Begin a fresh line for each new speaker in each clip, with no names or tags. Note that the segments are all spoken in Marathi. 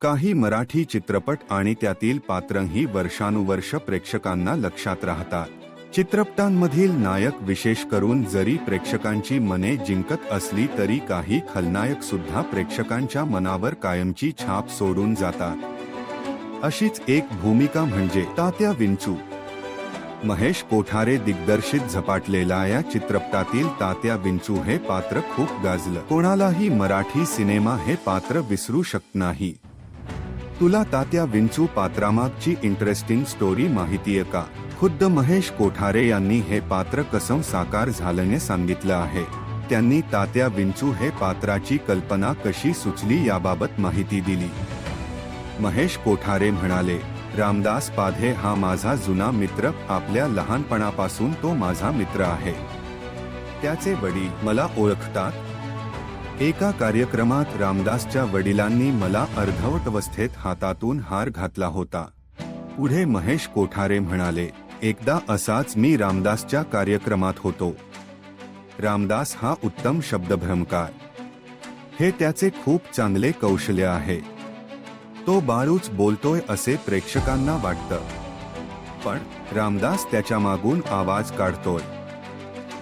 काही मराठी चित्रपट आणि त्यातील पात्रंही वर्षानुवर्ष प्रेक्षकांना लक्षात राहतात. चित्रपटांमधील नायक विशेष करून जरी प्रेक्षकांची मने जिंकत असली तरी काही खलनायक सुद्धा प्रेक्षकांच्या मनावर कायमची छाप सोडून जातात. अशीच एक भूमिका म्हणजे तात्या विंचू. महेश कोठारे दिग्दर्शित झपाटलेला या चित्रपटातील तात्या विंचू हे पात्र खूप गाजलं. कोणालाही मराठी सिनेमा हे पात्र विसरू शकत नाही. तुला तात्या विंचू पात्रामागची इंटरेस्टिंग स्टोरी माहितीये का? खुद्द महेश कोठारे यांनी हे पात्र कसं साकार झाल्याने सांगितलं आहे. त्यांनी तात्या विंचू हे पात्राची कल्पना कशी सुचली याबाबत माहिती दिली. महेश कोठारे म्हणाले रामदास पाधे हा माझा जुना मित्र आपल्या लहानपणापासून तो माझा मित्र आहे. त्याचे वडील मला ओळखतात एका कार्यक्रमात रामदासच्या वडिलांनी मला अर्धवट अवस्थेत हातातून हार घातला होता. पुढे महेश कोठारे म्हणाले एकदा असाच मी रामदासच्या कार्यक्रमात होतो. रामदास हा उत्तम शब्दभ्रमकार. हे त्याचे खूप चांगले कौशल्य आहे. तो बाळूच बोलतोय असे प्रेक्षकांना वाटतं. पण रामदास त्याच्या मागून आवाज काढतोय.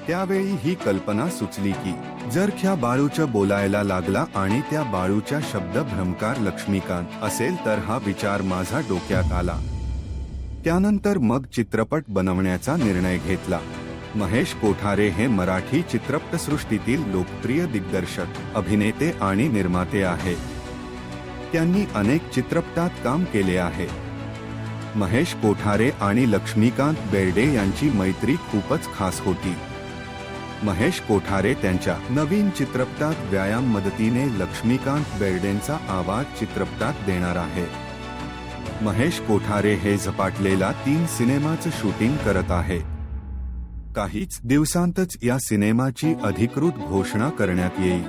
त्यावेळी ही कल्पना सुचली की जर ख्या बाळूच्या बोलायला लागला आणि त्या बाळूच्या शब्द भ्रमकार लक्ष्मीकांत असेल तर हा विचार माझा डोक्यात आला. त्यानंतर मग चित्रपट बनवण्याचा निर्णय घेतला. महेश कोठारे हे मराठी चित्रपटसृष्टीतील लोकप्रिय दिग्दर्शक अभिनेते आणि निर्माते आहे. त्यांनी अनेक चित्रपटात काम केले आहे. महेश कोठारे आणि लक्ष्मीकांत बेर्डे यांची मैत्री खूपच खास होती. महेश कोठारे त्यांच्या नवीन चित्रपटात व्यायाम मदतीने लक्ष्मीकांत बेर्डेंचा आवाज चित्रपटात देणार आहे. महेश कोठारे हे झपाटलेला तीन सिनेमाचं शूटिंग करत आहे. काहीच दिवसांतच या सिनेमाची अधिकृत घोषणा करण्यात येईल.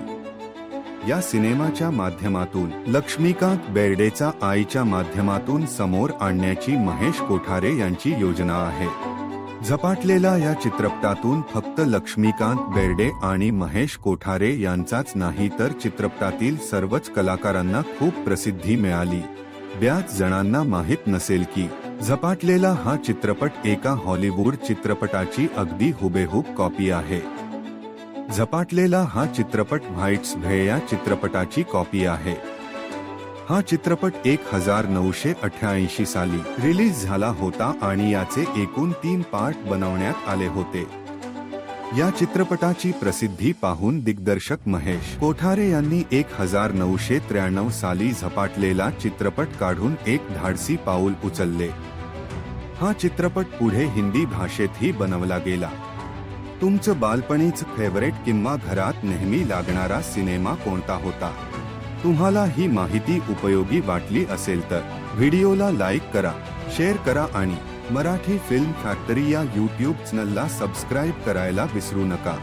या सिनेमाच्या माध्यमातून लक्ष्मीकांत बेर्डेचा आईच्या माध्यमातून समोर आणण्याची महेश कोठारे यांची योजना आहे. झपाटलेला या चित्रपटातून फक्त लक्ष्मीकांत बेर्डे आणि महेश कोठारे यांचाच नाही तर चित्रपटातील सर्वच कलाकारांना खूप प्रसिद्धी मिळाली. बऱ्याच जणांना माहीत नसेल की झपाटलेला हा चित्रपट एका हॉलिवूड चित्रपटाची अगदी हुबेहूब कॉपी आहे. झपाटलेला हा चित्रपट व्हाईट्स भे या चित्रपटाची कॉपी आहे. हा चित्रपट एक हजार नऊशे अठ्याऐंशी साली रिलीज झाला होता आणि याचे एकूण तीन पार्ट बनवण्यात आले होते. या चित्रपटाची प्रसिद्धी पाहून दिग्दर्शक महेश कोठारे यांनी एक हजार नऊशे त्र्याण्णव साली झपाटलेला चित्रपट काढून एक धाडसी पाऊल उचलले. हा चित्रपट पुढे हिंदी भाषेतही बनवला गेला. तुमचं बालपणीच फेवरेट किंवा घरात नेहमी लागणारा सिनेमा कोणता होता? तुम्हाला ही माहिती उपयोगी वाटली असेल तर व्हिडिओला लाईक करा शेअर करा आणि मराठी फिल्म फॅक्टरी या यूट्यूब चॅनलला सबस्क्राईब करायला विसरू नका.